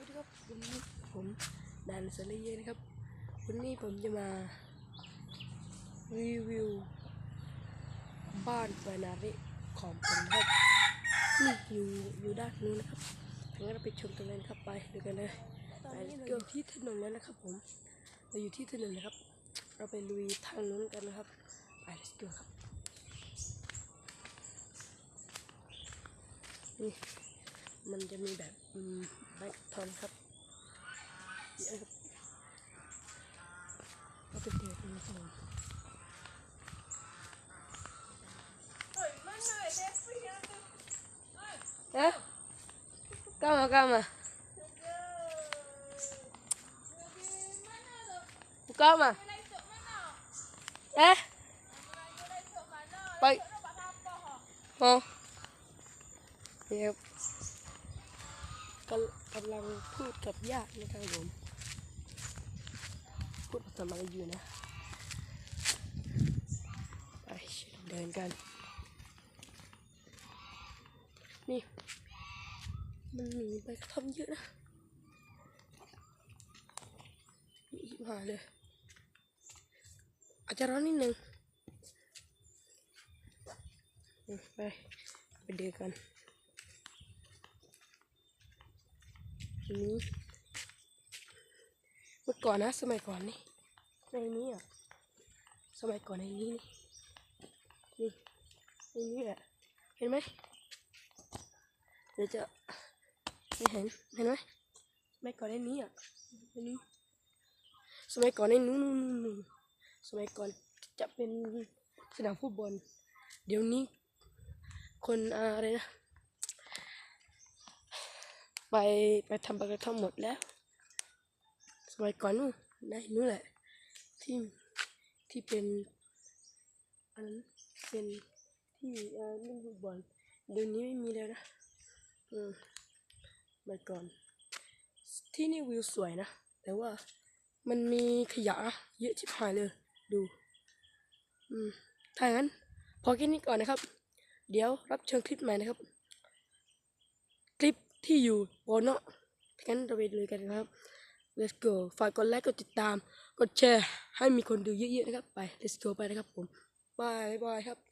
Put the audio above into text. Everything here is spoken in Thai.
ดีครับวันนี้ผมดานสลีเยนะครับ วันนี้ผมจะมารีวิว บ้านฟานาริของผมครับนี่อยู่อยู่ด้านนู้นนะครับงั้นเราไปชมกันเลยนครับไปดูกันเลยตอนนี้เราอยู่ที่ถนนแล้วนะครับ ผมเราอยู่ที่ถนนนะครับ เราไปลุยทางนู้นกันนะครับไป let's go ครับนี่ มันจะมีแบบอืมแบ็คทอนครับเยอะครับเราไปเดินกันนะครับผม Eh? Calma, calma. Calma. Eh? Baik. Oh. นี่ครับ กำกำลังพูดกับญาตินะครับผมพูดภาษามาลายูนะไปเดินกัน นี่ มันมีใบกระท่อมเยอะนะนี่อีกหาเลย อาจจะร้อนนิดนึงไปไปเดินกันอั นี้เมื่อก่อนนะสมัยก่อนนี่ในนี้อะสมัยก่อนในนี้นี่นี่ในนี้แหละเห็นไหมเดี๋ยวจะไม่เห็นเห็นไหมสมัยก่อนในนี้อะในนี้สมัยก่อนในนู้นนู้นนู้นสมัยก่อนจะเป็นสนามฟุตบอลเดี๋ยวนี้คนอ่าอะไรนะ ไปไปทำไปกระท่อมหมดแล้ว สมัยก่อนนู่นในนู้นแหละ ที่ที่เป็นอันนั้นเป็นที่เอ่อเล่นฟุตบอลเดี๋ยวนี้ไม่มีแล้วนะอืมเมื่อก่อน ที่นี่วิวสวยนะ แต่ว่ามันมีขยะเยอะชิบหายเลย ดู อืมถ้างั้น พอแค่นี้ก่อนนะครับ เดี๋ยวรับเชิญคลิปใหม่นะครับ คลิป ที่อยู่บนเนาะถ้างั้นเราไปเลยกันนะครับ let's go ฝากกดไลค์กดติดตาม กดแชร์ให้มีคนดูเยอะๆนะครับไป let's go ไปนะครับผมบายบายครับ